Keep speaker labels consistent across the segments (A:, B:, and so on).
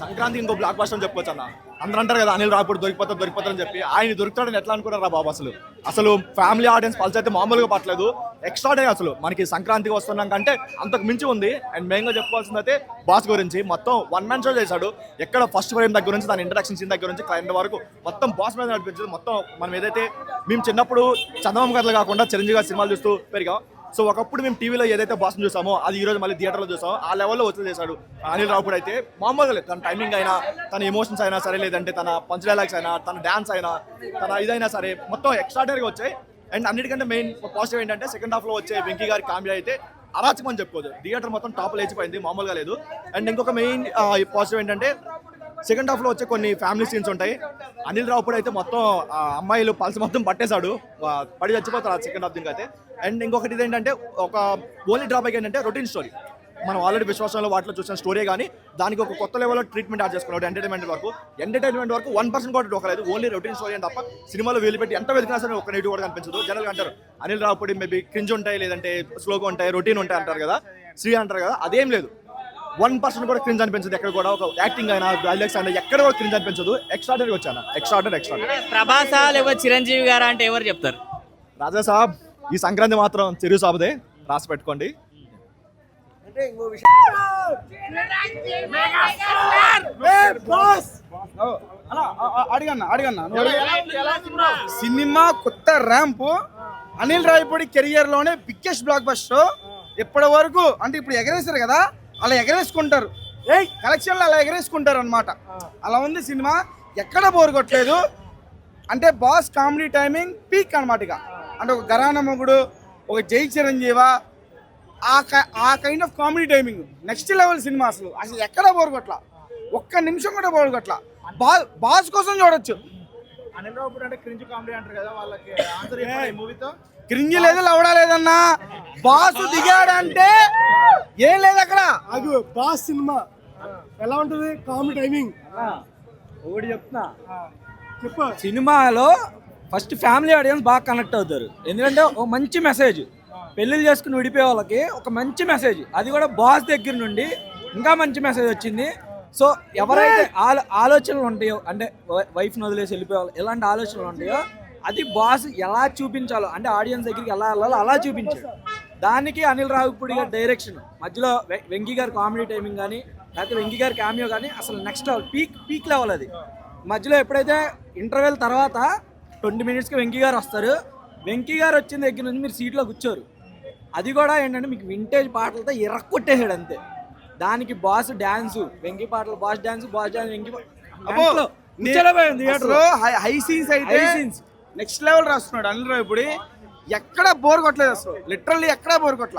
A: సంక్రాంతి
B: ఇంకో block buster అని చెప్పుకోవచ్చు అన్న. అందరూ అంటారు కదా అనిల్ రాపుడు దొరికిపోతా దొరికిపోతా అని చెప్పి. ఆయన దొరుకుతాడని ఎట్లా అనుకున్నారా బాబు అసలు? అసలు ఫ్యామిలీ ఆడియన్స్ పల్స్ అయితే మామూలుగా పట్టలేదు. ఎక్స్ట్రాడే అసలు. మనకి సంక్రాంతికి వస్తున్నాం కంటే అంతకు మించి ఉంది. అండ్ మెయిన్గా చెప్పుకోవాల్సింది అయితే బాస్ గురించి. మొత్తం వన్ మ్యాన్ షో చేశాడు. ఎక్కడ ఫస్ట్ ఫ్రేమ్ దగ్గర నుంచి దాని ఇంట్రడక్షన్ సీన్ దగ్గర నుంచి క్లైంట్ వరకు మొత్తం బాస్ మీద నడిపించింది. మొత్తం మనం ఏదైతే మేము చిన్నప్పుడు చందమం కథలు కాకుండా చిరంజీవి గారి సినిమాలు చూస్తూ పెరిగాం. సో ఒకప్పుడు మేము టీవీలో ఏదైతే బాస్ని చూసామో అది ఈ రోజు మళ్ళీ థియేటర్లో చూసామో ఆ లెవెల్లో వచ్చి చేశాడు అనిల్ రావుపూడి అయితే. మామూలుగా లేదు. తన టైమింగ్ అయినా తన ఎమోషన్స్ అయినా సరే లేదంటే తన పంచ్ డైలాగ్స్ అయినా తన డాన్స్ అయినా తన ఇదైనా సరే మొత్తం ఎక్స్ట్రాడనరీగా వచ్చాయి. అండ్ అన్నిటికంటే మెయిన్ పాజిటివ్ ఏంటంటే సెకండ్ హాఫ్లో వచ్చే వెంకీ గారి కామెడీ అయితే అరాచకం అని చెప్పుకోవచ్చు. థియేటర్ మొత్తం టాప్ లేచిపోయింది మామూలుగా లేదు. అండ్ ఇంకొక మెయిన్ పాజిటివ్ ఏంటంటే సెకండ్ హాఫ్లో వచ్చే కొన్ని ఫ్యామిలీ సీన్స్ ఉంటాయి. అనిల్ రావుపూడి అయితే మొత్తం అమ్మాయిలు పల్స్ మొత్తం పట్టేశాడు. పడి చచ్చిపోతారు ఆ సెకండ్ హాఫ్ దీనికి అయితే. అండ్ ఇంకొకటి ఇదేంటంటే ఒక ఓన్లీ డ్రాబ్యాక్ ఏంటంటే రొటీన్ స్టోరీ. మనం ఆల్రెడీ విశ్వాసంలో వాటిలో చూసిన స్టోరీ కానీ దానికి ఒక కొత్త లెవెల్లో ట్రీట్మెంట్ యాడ్ చేసుకున్నాడు ఎంటర్టైన్మెంట్ వరకు. ఎంటర్టైన్మెంట్ వరకు వన్ పర్సెంట్ కూడా డోకలేదు ఓన్లీ రొటీన్ స్టోరీ అని తప్ప సినిమాలో వీలు పెట్టి ఎంత వెతికినా సరే ఒక నెగిటివ్ కూడా కనిపించదు. జనరల్గా అంటారు అనిల్ రావుపూడి మేబీ క్రింజ్ ఉంటాయి లేదంటే స్లోగా ఉంటాయి రొటీన్ ఉంటాయి అంటారు కదా. శ్రీ అంటారు కదా అదేం లేదు. వన్ పర్సెంట్ కూడా క్రింజ్ అనిపించదు ఎక్కడ కూడా. ఒక యాక్టింగ్ అయినా డైలాగ్స్ అయినా ఎక్కడ కూడా క్రింజ్ అనిపించదు. ఎక్స్ట్రాడనరీ వచ్చాను? ఎక్స్ట్రాడనరీ ఎక్స్ట్రాడనరీ
C: ప్రభాసా లేకపోతే చిరంజీవి గారా అంటే ఎవరు చెప్తారు?
B: రాజా సాబ్ ఈ సంక్రాంతి మాత్రం చిరు సాబదే. రాసి పెట్టుకోండి.
A: అంటే ఇంకో విషయం.
D: అడిగన్నా అడిగన్నా సినిమా కొత్త ర్యాంపు అనిల్ రాయపూడి కెరియర్లోనే బిగ్గెస్ట్ బ్లాక్ బస్టర్ ఇప్పటి వరకు? అంటే ఇప్పుడు ఎగరేసారు కదా అలా ఎగరేసుకుంటారు. ఏ కలెక్షన్లు అలా ఎగరేసుకుంటారు అనమాట అలా ఉంది సినిమా. ఎక్కడ బోర్ కొట్టలేదు. అంటే బాస్ కామెడీ టైమింగ్ పీక్ అనమాట ఇక. అంటే ఒక గరాన మొగుడు ఒక జై చిరంజీవ ఆ ఆ kind of comedy timing. Next level cinema అసలు. అసలు ఎక్కడ బోర్ కొట్ల? ఒక్క నిమిషం కూడా బోర్ కొట్ల. బా బాస్ కోసం చూడొచ్చు.
A: క్రింజి
D: లేదు లవడా లేదన్నా. బాస్ దిగాడంటే ఏం లేదు అక్కడ.
E: అది బాస్ సినిమా. ఎలా ఉంటుంది? Comedy timing.
F: ఒకటి చెప్తున్నా.
E: చెప్పు.
F: సినిమాలో ఫస్ట్ ఫ్యామిలీ ఆడియన్స్ బాగా కనెక్ట్ అవుతారు. ఎందుకంటే ఒక మంచి మెసేజ్. పెళ్ళిళ్ళు చేసుకుని విడిపోయే వాళ్ళకి ఒక మంచి మెసేజ్. అది కూడా బాస్ దగ్గర నుండి ఇంకా మంచి మెసేజ్ వచ్చింది. సో ఎవరైతే ఆలో ఆలోచనలు ఉంటాయో అంటే వైఫ్ని వదిలేసి వెళ్ళిపోయే వాళ్ళు ఎలాంటి ఆలోచనలు ఉంటాయో అది బాస్ ఎలా చూపించాలో అంటే ఆడియన్స్ దగ్గరికి ఎలా వెళ్ళాలో అలా చూపించాడు. దానికి అనిల్ రావిపూడి గారి డైరెక్షన్ మధ్యలో వె- వెంకీ గారి కామెడీ టైమింగ్ కానీ లేకపోతే వెంకీ గారి క్యామియో కానీ అసలు next level peak peak level అది. మధ్యలో ఎప్పుడైతే ఇంటర్వెల్ తర్వాత ట్వంటీ మినిట్స్కి వెంకీ గారు వస్తారు వెంకీ గారు వచ్చిన దగ్గర నుంచి మీరు సీట్లో కూర్చోరు. అది కూడా ఏంటంటే మీకు వింటేజ్ పాటలతో ఇరక్కొట్టేసాడు అంతే. దానికి బాస్ డాన్స్ వెంకీ పాటలు boss dance boss dance Venky theatre
D: high- high scenes అయితే
F: హై సీన్స్.
D: నెక్స్ట్ లెవెల్ రాస్తున్నాడు అనిల్ రావిపూడి. ఎక్కడ బోర్ కొట్టలేదు అసలు. లిటరల్లీ ఎక్కడ బోర్ కొట్ల?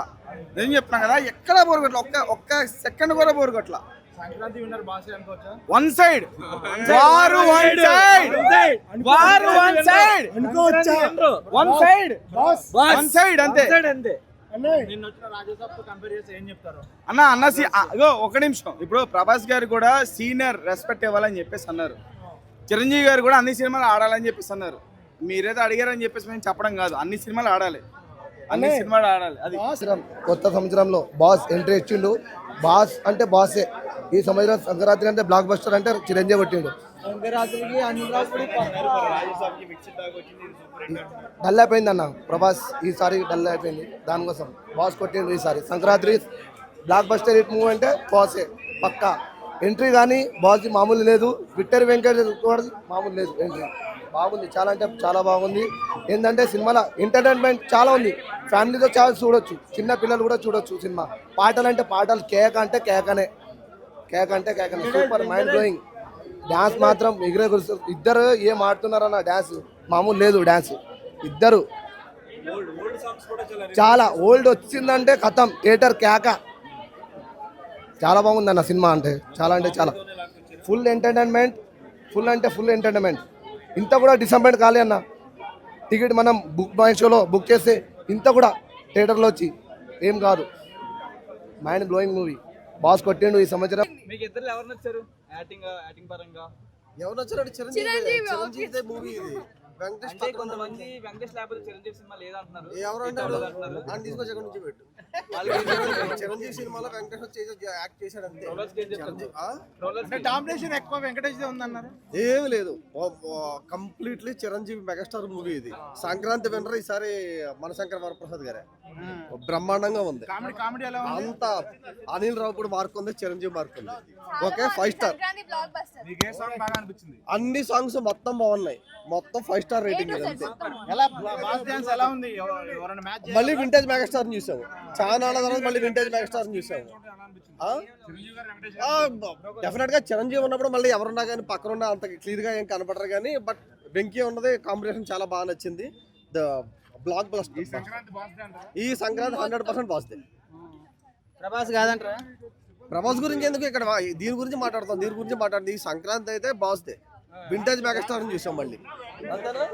D: నేను చెప్తున్నా కదా ఎక్కడ బోర్ కొట్ల? ఒక్క ఒక్క సెకండ్ కూడా బోర్ కొట్ల. One side war one side war one side
E: అనుకోవచ్చా
D: one side
E: boss
D: one side అంతే.
F: అంతే.
D: అన్న అన్న ఇగో ఒక నిమిషం. ఇప్పుడు ప్రభాస్ గారు కూడా సీనియర్ రెస్పెక్ట్ ఇవ్వాలని చెప్పేసి అన్నారు. చిరంజీవి గారు కూడా అన్ని సినిమాలు ఆడాలని చెప్పేసి అన్నారు. మీరేదో అడిగారని చెప్పేసి మేము చెప్పడం కాదు. అన్ని సినిమాలు ఆడాలి. అన్ని సినిమాలు ఆడాలి. అది
G: సంవత్సరం కొత్త సంవత్సరంలో బాస్ ఎంట్రీ ఇచ్చిండు. బాస్ అంటే బాసే. ఈ సంవత్సరం సంక్రాంతి అంటే బ్లాక్ బస్టర్ అంటే చిరంజీవి కొట్టిండు. డల్ అయిపోయింది అన్న. ప్రభాస్ ఈసారి డల్ అయిపోయింది దానికోసం బాస్ కొట్టిండు ఈసారి. Sankranti blockbuster hit movie అంటే బాసే. పక్కా. ఎంట్రీ కానీ బాస్ మామూలు లేదు. విక్టర్ వెంకట్ కూడా మామూలు లేదు ఎంట్రీ. బాగుంది. చాలా అంటే చాలా బాగుంది. ఏంటంటే సినిమాలో ఎంటర్టైన్మెంట్ చాలా ఉంది. ఫ్యామిలీతో చాలా చూడొచ్చు. చిన్న పిల్లలు కూడా చూడొచ్చు సినిమా. పాటలు అంటే పాటలు. కేక అంటే కేకనే. కేక అంటే కేకనే. సూపర్ మైండ్ బ్లోయింగ్ డ్యాన్స్ మాత్రం ఎగిరే ఇద్దరు ఏం ఆడుతున్నారన్న డ్యాన్స్ మామూలు లేదు డ్యాన్స్ ఇద్దరు. చాలా ఓల్డ్ వచ్చిందంటే కథం. థియేటర్ కేక. చాలా బాగుంది అన్న సినిమా అంటే. చాలా అంటే చాలా. Full entertainment. ఫుల్ అంటే ఫుల్ ఎంటర్టైన్మెంట్. ఇంత కూడా డిసప్పాయింట్ కాలే అన్న. టికెట్ మనం బుక్ మై షోలో బుక్ చేస్తే ఇంత కూడా థియేటర్లో వచ్చి ఏం కాదు. మైండ్ బ్లోయింగ్ మూవీ బాస్ కొట్టిండు ఈ సంవత్సరం.
F: మీకు ఇద్దరు ఎవరు నచ్చారు? యాక్టింగ్ యాక్టింగ్ పరంగా.
G: ఎవరు వచ్చారు
H: చిరంజీవి, చిరంజీవి మూవీ ఇది.
A: వెంకటేష్
I: అంటే కొంతమంది వెంకటేష్ లేకపోతే చిరంజీవి సినిమా లేదంటున్నారు.
A: ఎవరు అంటారు? అని తీసుకొచ్చి ఎక్కడి నుంచి పెట్టు చిరంజీవి సినిమాలో వెంకటేష్ వచ్చి యాక్ట్ చేశాడు అంతే.
D: డామినేషన్ ఎక్కువ వెంకటేష్ ఉందన్నారు.
A: ఏమి లేదు. కంప్లీట్లీ చిరంజీవి మెగాస్టార్ మూవీ ఇది. సంక్రాంతి వినరు ఈసారి మనశంకర్ వరప్రసాద్ గారే. బ్రహ్మాండంగా ఉంది.
D: కామెడీ కామెడీ ఎలా ఉంది?
A: అంత అనిల్ రావుపూడి మార్క్ ఉంది చిరంజీవి మార్క్ ఉంది. Okay five star
H: Sankranti blockbuster
D: నీకు ఏ సాంగ్ బాగా అనిపించింది.
A: అన్ని సాంగ్స్ మొత్తం బాగున్నాయి. మొత్తం ఫైవ్ స్టార్ రేటింగ్ ఇది అంతే.
D: ఎలా బాస్ డాన్స్ ఎలా ఉంది? ఎవ- ఎవరైనా మ్యాచ్
A: మళ్ళీ వింటేజ్ మెగాస్టార్ చూసాము చాలా నాళ్ళ తర్వాత మళ్ళీ వింటేజ్ మెగాస్టార్ చూసాము డెఫినెట్గా చిరంజీవి ఉన్నప్పుడు మళ్ళీ ఎవరున్నా కానీ పక్కన ఉన్న అంత క్లియర్గా ఏం కనపడరు కానీ బట్ వెంకీ ఉన్నది కాంబినేషన్ చాలా బాగా నచ్చింది. ద బ్లాక్ బస్టర్
D: బాస్
A: ఈ సంక్రాంతి హండ్రెడ్ పర్సెంట్ బాస్దే
J: ప్రభాస్ కాదంటారా?
A: ప్రభాస్ గురించి ఎందుకు ఇక్కడ దీని గురించి మాట్లాడతాం దీని గురించి మాట్లాడుతుంది ఈ సంక్రాంతి అయితే బాస్దే వింటేజ్ మెగాస్టార్ని చూసాం మళ్ళీ. అంతేనా?